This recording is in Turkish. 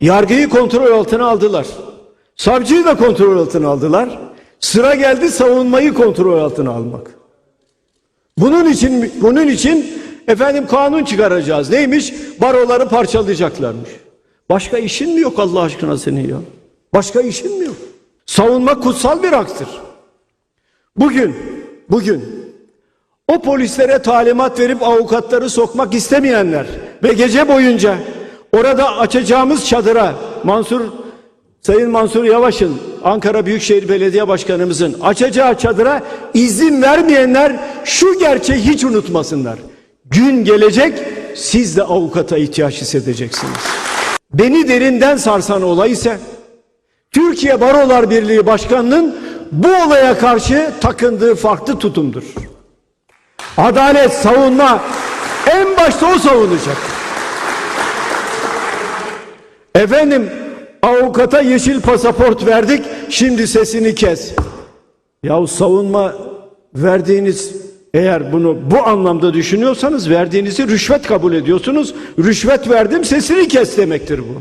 Yargıyı kontrol altına aldılar. Savcıyı da kontrol altına aldılar. Sıra geldi savunmayı kontrol altına almak. Bunun için bunun için efendim kanun çıkaracağız. Neymiş? Baroları parçalayacaklarmış. Başka işin mi yok Allah aşkına senin ya? Başka işin mi yok? Savunmak kutsal bir haktır. Bugün bugün o polislere talimat verip avukatları sokmak istemeyenler ve gece boyunca orada açacağımız çadıra Mansur Sayın Mansur Yavaş'ın Ankara Büyükşehir Belediye Başkanımızın açacağı çadıra izin vermeyenler şu gerçeği hiç unutmasınlar. Gün gelecek siz de avukata ihtiyaç hissedeceksiniz. Beni derinden sarsan olay ise Türkiye Barolar Birliği Başkanı'nın bu olaya karşı takındığı farklı tutumdur. Adalet, savunma en başta o savunacak. Efendim avukata yeşil pasaport verdik şimdi sesini kes. Yahu savunma verdiğiniz eğer bunu bu anlamda düşünüyorsanız verdiğinizi rüşvet kabul ediyorsunuz. Rüşvet verdim sesini kes demektir bu.